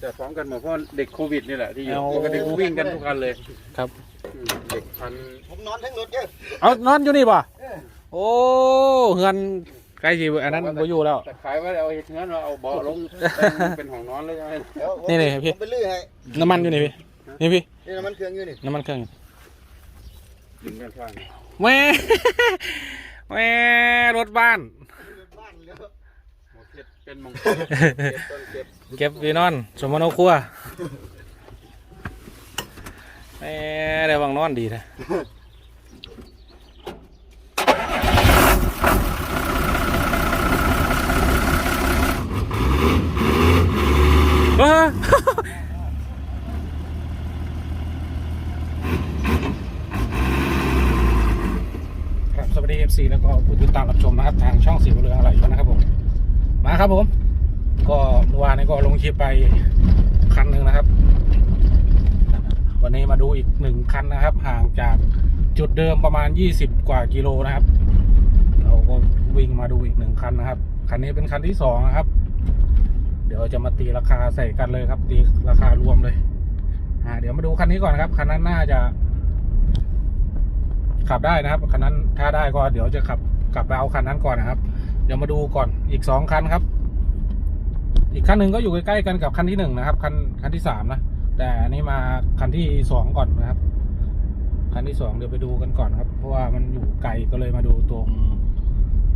แต่พร้อมกันหมดเพราะเด็กโควิดนี่แหละที่อยู่เอาปกติกูวิ่งกันทุกคันเลยครับ อืมเด็กพันผมนอนทั้งรถเด้อเอานอนอยู่นี่ป่ะโอ้เฮือนใกล้สิอันนั้นบ่อยู่แล้ว แต่ขายไว้เอาเห็ดเงินเราเอาเบาะลงเป็นของนอนเลยใช่ไหมเดี๋ยวผมนี่นี่พี่ ผมไปลื้อให้น้ำมันอยู่นี่พี่นี่พี่นี่น้ำมันเครื่องอยู่นี่น้ำมันเครื่องดึงกันข้างแหม่แหม่รถบ้าน บ้านแล้ว หมด เป็นมงคลเก็บต้นเก็บเก็บพี่นอน สมมโนครัวแหม่ได้วางนอนดีนะว้าครับสวัสดี FC แล้วก็ผู้ติดตามรับชมนะครับ ทางช่องสีบุเรืองอะไรอยู่นะครับผม มาครับผม ก็เมื่อวานนี้ก็ลงคลิปไปคันหนึ่งนะครับ วันนี้มาดูอีกหนึ่งคันนะครับ ห่างจากจุดเดิมประมาณ 20 กว่ากิโลนะครับ เราก็วิ่งมาดูอีกหนึ่งคันนะครับ คันนี้เป็นคันที่สองนะครับ เดี๋ยวจะมาตีราคาใส่กันเลยครับ ตีราคารวมเลยอ่าเดี๋ยวมาดูคันนี้ก่อนครับ คันนั้นน่าจะขับได้นะครับคันนั้นถ้าได้ก็เดี๋ยวจะขับกลับไปเอาคันนั้นก่อนนะครับ เดี๋ยวมาดูก่อนอีกสองคันครับ อีกคันหนึ่งก็อยู่ใกล้ๆกันกับคันที่หนึ่งนะครับ คันคันที่สามนะ แต่อันนี้มาคันที่สองก่อนนะครับ คันที่สองเดี๋ยวไปดูกันก่อนครับ เพราะว่ามันอยู่ไกลก็เลยมาดูตรง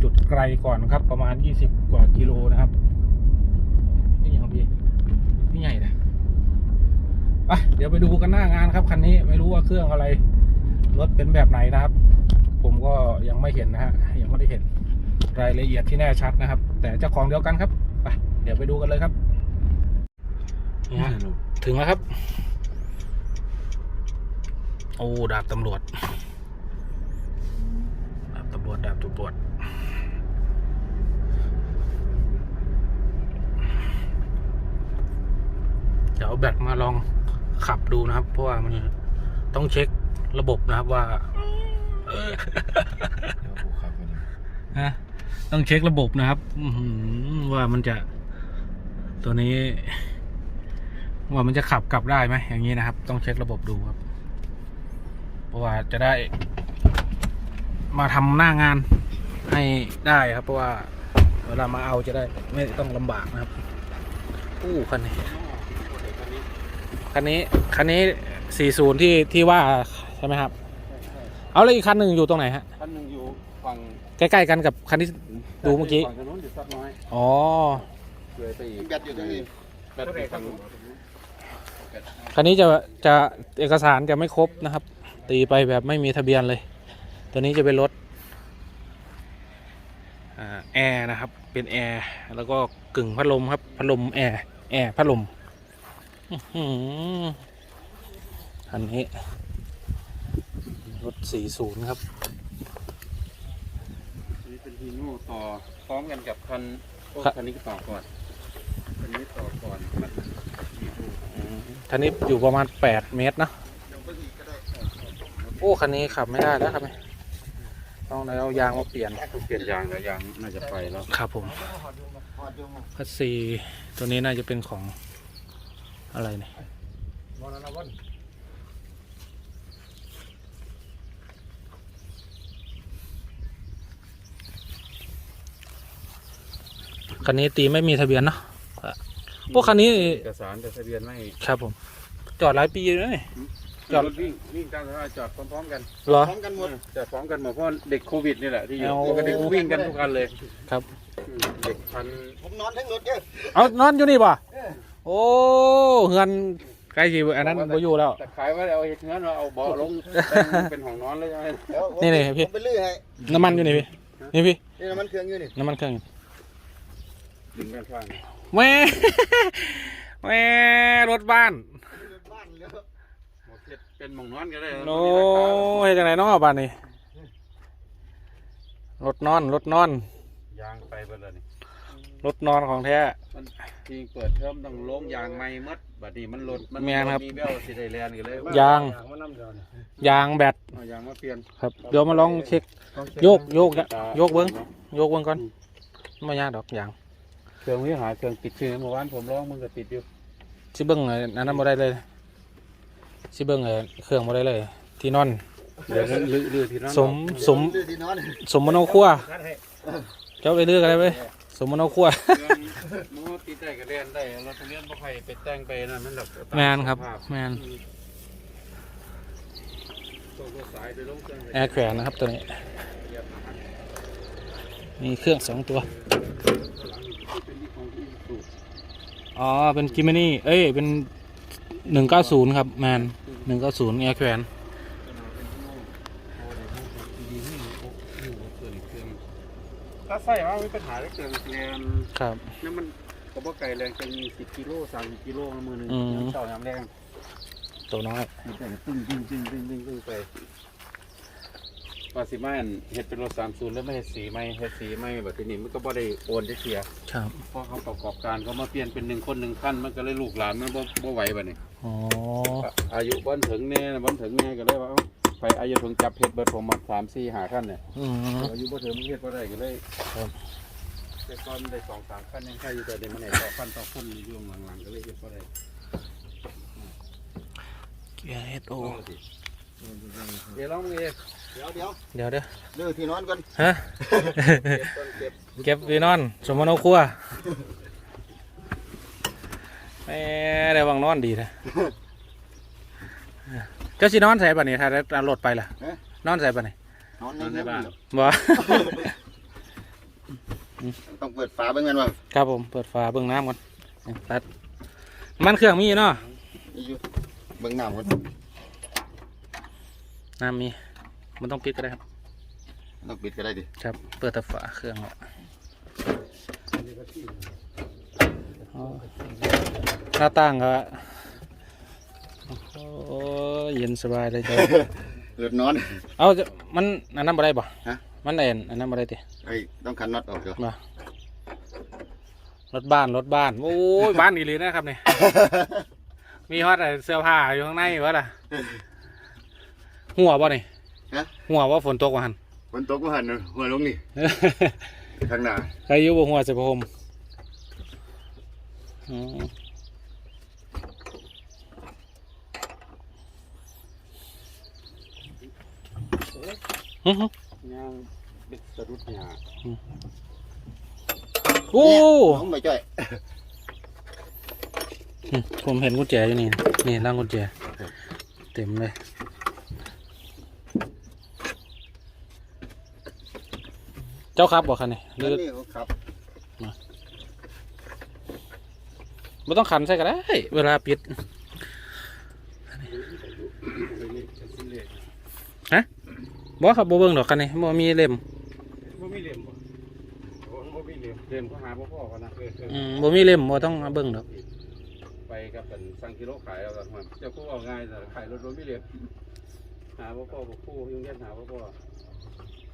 จุดไกลก่อนครับ ประมาณยี่สิบกว่ากิโลนะครับ นี่อย่างพี่นี่ใหญ่นะไปเดี๋ยวไปดูกันหน้างานครับคันนี้ไม่รู้ว่าเครื่องอะไรรถเป็นแบบไหนนะครับ ผมก็ยังไม่เห็นนะฮะยังไม่ได้เห็น รายละเอียดที่แน่ชัดนะครับ แต่เจ้าของเดียวกันครับไปเดี๋ยวไปดูกันเลยครับนี่ฮะถึงแล้วครับ โอ้ดาบตำรวจดาบตำรวจดาบตำรวจเดี๋ยวเอาแบตมาลองขับดูนะครับ เพราะว่ามันต้องเช็คระบบนะครับว่านะ ต้องเช็คระบบนะครับว่ามันจะตัวนี้ ว่ามันจะขับกลับได้ไหมอย่างนี้นะครับ ต้องเช็คระบบดูครับ เพราะว่าจะได้ มาทำหน้างานให้ได้ครับ เพราะว่าเวลามาเอาจะได้ไม่ต้องลำบากนะครับอู้คันนี้คันนี้คันนี้สี่ศูนย์ที่ที่ว่าใช่ไหมครับ เอาแล้วอีกคันหนึ่งอยู่ตรงไหนฮะคันหนึ่งอยู่ฝั่ง ใกล้ๆกันกับคันที่ดูเมื่อกี้ ฝั่งถนนอยู่สักน้อยอ๋อ เลยไปอีกแบตอยู่ตรงนี้แบตอยู่ฝั่งคันนี้จะจะเอกสารจะไม่ครบนะครับ ตีไปแบบไม่มีทะเบียนเลย ตัวนี้จะเป็นรถอ่าแอร์นะครับ เป็นแอร์แล้วก็กึ่งพัดลมครับพัดลมแอร์แอร์พัดลมอื้อหือคันนี้รถ40 ครับนี่เป็น ฮีโน่ต่อพร้อมกันกับคันโอ้ครับคันนี้ก็ต่อก่อนคันนี้ต่อก่อนมันฮีโน่คันนี้อยู่ประมาณ 8 เมตรนะโอ้คันนี้ขับไม่ได้แล้วครับเนี่ยต้องเอายางมาเปลี่ยนเปลี่ยนยางแล้วยางน่าจะไปแล้วครับผมหอดอยู่หอดอยู่คัสซีตัวนี้น่าจะเป็นของอะไรเนี่ย มอนาวัน คันนี้ตีไม่มีทะเบียนเนาะพวกคันนี้เอกสารแต่ทะเบียนไม่ครับผม จอดหลายปีแล้วนี่จจออดดวิ่งวิ่งตามสภาพจอดพร้อมๆกันเหรอพร้อมกันหมดจอดพร้อมกันหมดเพราะเด็กโควิดนี่แหละที่อยู่เอาปกติกูวิ่งกันทุกคันเลยครับอืมเด็กพันผมนอนทั้งรถเด้อเอานอนอยู่นี่ป่ะโอ้เฮือนใกล้สิอันนั้นบ่อยู่แล้วแต่ขายไว้เอาเห็ดเงินเราเอาเบาะลงเป็นของนอนเลยใช่ไหมเดี๋ยวผมนี่นี่พี่ผมไปลื้อให้น้ำมันอยู่นี่พี่นี่พี่นี่น้ำมันเครื่องอยู่นี่น้ำมันเครื่อง ดึงกันข้างแหม่แหม่รถบ้านบ้านแล้วหมดเห็ดเป็นหมองนอนกันเลยโอ้ยจังไหนน้องบ้านนี่รถนอนรถนอน ยางไปเบิดเลยนี่รถนอนของแท้ มันจริงเปิดเทอมต้องลงยางไม่หมัดบัดนี้มันหลดมันแม่นครับ มีเบลสิได้แลนกันเลยยางยางแบตเอายางมาเปลี่ยนครับเดี๋ยวมาลองเช็ค โยกโยกนะโยกเบิ้งโยกเบิ่งก่อนไม่ยากดอกยาง เครื่องวิหารเครื่องติดชื่อเมื่อวานผมร้องมึงก็ติดอยู่สิเบิ้งเอ่ออันนั้นบ่ได้เลยสิเบิ้งเอ่อเครื่องบ่ได้เลย ที่นอน เดี๋ยวนั้นลือลือที่นั่นสมสมเรือที่นอนสมมโนครัวเจ้าไปเลือกอะไรไปสมมโนครัว มอตีได้ก็เรียนได้เราต้องเรียนบ่ใครไปแต่งไปนั่นมันหลับแมนครับ แมนตัวรถสายไปลงเครื่องแอร์แขวนนะครับตัวนี้ มีเครื่องสองตัวเป็นที่ของที่สุด อ๋อ เป็นกิม a นี่ เอ้ย เป็นหนึ่งเก้าศูนย์ครับ แมนหนึ่งเก้าศูนย์แอร์แขวนถ้าใส่ว่ามีปัญหาได้เกินแรงครับนั่นมันกระบอกไก่แรงจะมีสิบกิโลสามสิบกิโลมือหนึ่งอืมน้ำเต่าน้ำแรงตัวน้อยมันแต่ตึ้งตึ้งตึ้งตึ้งตึ้งตึ้งไป ว่าสิมาอันเฮ็ดเป็นรถสามศูนย์แล้วไม่เฮ็ดสีไม่เฮ็ดสีไม่แบบทีนี้มันก็บ่ได้โอนจะเสียครับเพราะเขาประกอบการเขามาเปลี่ยนเป็นหนึ่งคนหนึ่งขั้นมันก็เลยลูกหลานมันบ่บ่ไหวบัดนี้อ๋ออายุบ้านถึงแน่นะบ้านถึงแน่ก็เลยว่าเอ้าไปอายุถึงจับเฮ็ดเบิดผมมาสามสี่หาขั้นเนี่ยอืมอายุบ่ถึงมันเฮ็ดบ่ได้ก็เลยครับแต่ก่อนได้สองสามขั้นยังแค่อยู่แต่เดี๋ยวมันได้ต่อขั้นต่อขั้นอยู่หลังๆก็เลยเฮ็ดบ่ได้เกียร์เอสโอเดี๋ยวลองมือเอง เดี๋ยวเดี๋ยวเดี๋ยวเด้อเรือที่นอนก่อนฮะเก็บต้นเก็บเก็บวีนอน สมมโนครัวแหมได้วางนอนดีนะเจ้าสินอนใส่ปะนี่ถ้าได้ตามรถไปล่ะ นอนใส่ปะนี่นอนนอนในบ้านบ่ ต้องเปิดฝาเบิ่งกันว่าครับผมเปิดฝาเบิ่งน้ำก่อนตัด มันเครื่องมีเนาะ นี่อยู่เบิ่งน้ำก่อนน้ำมี มันต้องปิดก็ได้ครับต้องปิดก็ได้ดิ ครับ เปิดแต่ฝาเครื่องละอ๋อหน้าต่างก็โอ้ยเย็นสบายเลยจ้ะเปิดนอน เอาจะมันอันนั้นบ่ได้บ่ฮะ มันเอ็นอันนั้นบ่ได้ติไอ้ต้องขันน็อตออกเดี๋ยวมารถบ้านรถบ้าน โอ้ย บ้านอีหลีนะครับเนี่ย มีฮอตไอ้เสื้อผ้าอยู่ข้างในวะล่ะ หัวบ่นี่ ฮะ หัวว่าฝนตกว่าหัน ฝนตกมาหันหัวลงนี่ข้างหน้าใครอยู่บ่หัวจะพรมอืมอื้อหือย่างเป็นสะดุดหยาโอ้น้องไปจ้อยอืมผมเห็นกุญแจอยู่นี่ นี่ร่างกุญแจ เต็มเลย เจ้าครับบอกคันนี่หรือนี่ครับไม่ต้องขันใส่ก็ได้ เวลาปิดบ่ครับบ่เบิ่งดอกคันนี้บ่มีเล่มบ่มีเหลี่ยมบ่โอ้บ่มีเหลี่ยมเหลี่ยมก็หาบ่พอกันนะเออเอออืมบ่มีเล่มบ่ต้องมาเบิ่งดอก ไปกับเป็นสั่งกิโลขายเอาละมันเจ้าคู่เอาง่ายแต่ขายรถรถไม่เหลี่ยมหาบ่พอบ่คู่ยุ่งยากหาบ่พอ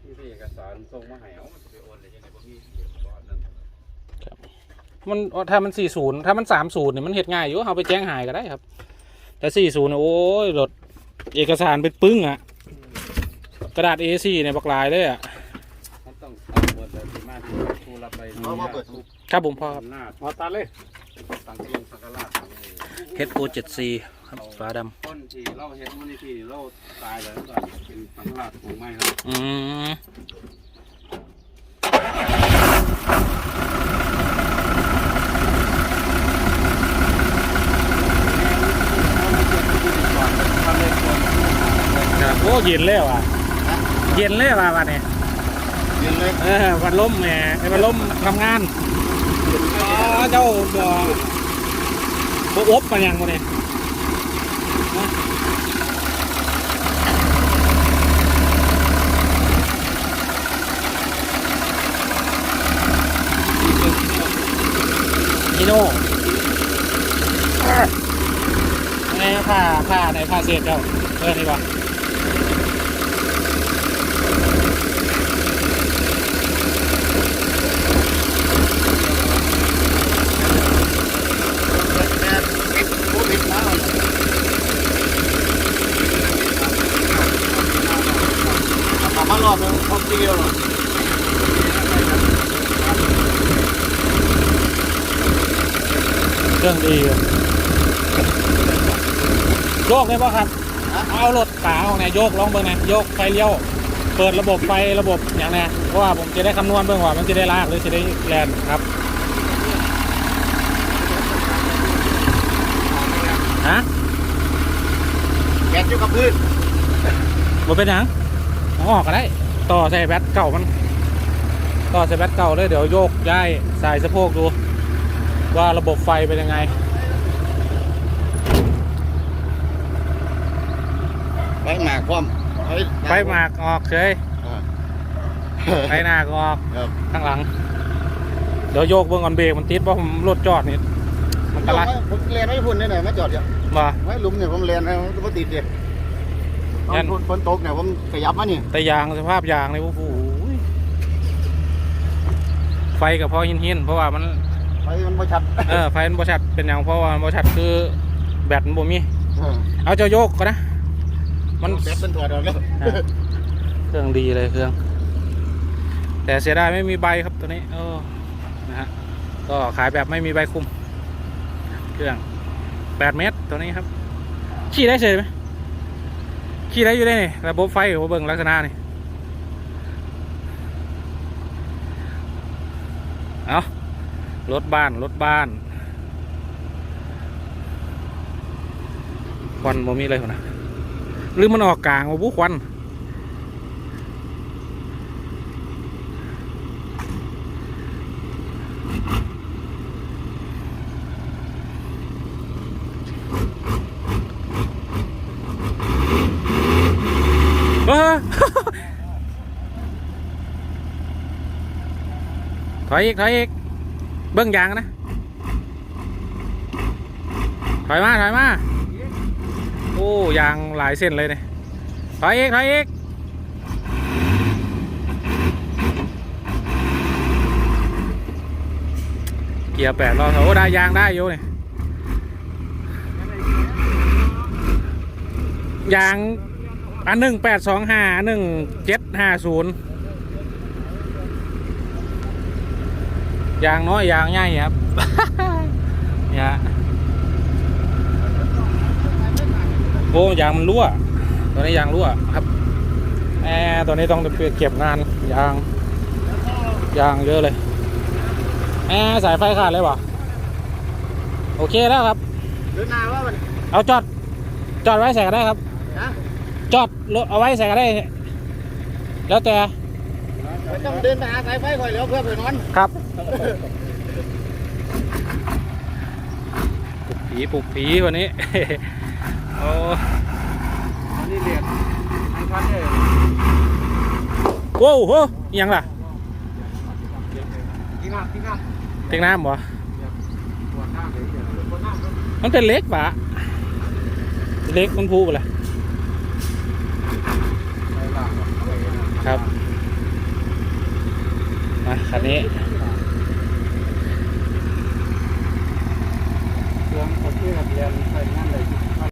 มีแต่เอกสารส่งมาให้เอามันจะไปโอนได้ยังไงบ่มีเหลี่ยมบ่อันนั้นมันถ้ามัน40ถ้ามัน30นี่มันเฮ็ดง่ายอยู่เอาไปแจ้งหายก็ได้ครับ แต่40นี่โอ้ยรถเอกสารเป็นปึ้งอะกระดาษ A4 เนี่ยบักหลายเลยอะมันต้องเอาเปิดแต่สิมาที่คู่รับไปเอามาเปิดครับผมพ่อครับอำนาจมาตัดเลยตั้งเองสักการะ HO 7C ครับฟ้าดำต้นที่เราเห็นมูลนิธิเราตายแล้วก่อนเป็นสังฆราชของไม้ครับอืมทำเล็กคนครับโอ้เย็นเลยว่ะ เย็นเลยว่ะวันนี้เย็นเลยเออวันล่มแหมไอ้วันล่มทำงานอ๋อเจ้าบ่ บ่อบมายังวะเนี่ยฮิโน่ไงผ้าผ้าไหนผ้าเศษเจ้าเออนี่ป่ะ แม่ปิดโควิดมาเอามารอบนึงเขาตีแล้วหรอ เค รื่องดีอยู่โยกได้ป่ะครับ เอารถขาออกเนี่ยโยกลองเบิ่งนะโยกไฟเลี้ยว เปิดระบบไฟระบบอย่างนี้เพราะว่าผมจะได้คำนวณเบิ่งว่ามันจะได้ลากหรือจะได้แลนครับฮะแกะอยู่กับพื้นบ่เป็นหยังเอาออกก็ได้ ต่อใส่แบตเก่ามัน ต่อใส่แบตเก่าเลยเดี๋ยวโยกย้ายสายสะโพกดู ว่าระบบไฟเป็นยังไง ไปหมากพร้อมไฟหมากออกเฉยอ่าไฟหน้าก็ออกครับข้างหลัง เดี๋ยวโยกเบื้องก่อนเบรกมันติดเพราะผมรถจอดนี่มันตรายผมเรียนไม่พุ่นเนี่ยมาจอดอยู่มาไม่หลุมเนี่ยผมเรียนมันก็ติดเลยตองั้นนฝนตกเนี่ยผมขยับมานี่แต่ยางสภาพยางเลยโอ้โหไฟกับพอหินหินๆเพราะว่ามันไฟมันไม่ชัดเออไฟมันบชัดเป็นอย่างเพราะว่าบชัดคือแบตมันบ่มีเออเอาเจะโยกก็นะมันแบตเป็นถอดออกแล้วอะเครื่องดีเลยเครื่อง แต่เสียดายไม่มีใบครับตัวนี้เออนะฮะก็ขายแบบไม่มีใบคุม เครื่องแปดเมตรตัวนี้ครับ ขี่ได้เฉยไหมขี่ได้อยู่ได้นี่ระบบไฟหัวเบิ่งลักษณะนี่เอา รถบ้าน รถบ้านควันบ่มีเลยคนนะหรือมันออกกลางว่าบุควันถอยอีกถอยอีก เบิ้งยางนะ ถอยมา ถอยมา โอ้ยางหลายเส้นเลยเนี่ย ถอยอีกถอยอีกเกียร์แปดรอบโอ้ได้ยางได้อยู่เนี่ยยางอันหนึ่งแปดสองห้าหนึ่งเจ็ดห้าศูนย์ ยางน้อยยางใหญ่ครับเนี่ยโอ้ยางมันรั่วตัวนี้ยางรั่วครับแอร์ตัวนี้ต้องไปเก็บงานยางยางเยอะเลยแอร์สายไฟขาดเลยวะโอเคแล้วครับเดินหน้าว่ามันเอาจอดจอดไว้ใส่ก็ได้ครับนะจอดรถเอาไว้ใส่ก็ได้ แล้วแต่ไม่ ต้องเดินไปหาสายไฟก่อนแล้วเพื่อไปนอนครับ ปลุกผีปลุกผีวันนี้ โอ้อันนี้เรียนอันคันเนี่ยโว้วโหอิหยังล่ะกินน้ำกินน้เต็งน้ำบ่ำปวดน้ำเลยปวดน้ำมันเป็นเล็กปะเล็กมันพูไปเลยไปล่างไปครับ มาคันนี้เครื่องเขาเชื่เรียนใช้งานเลย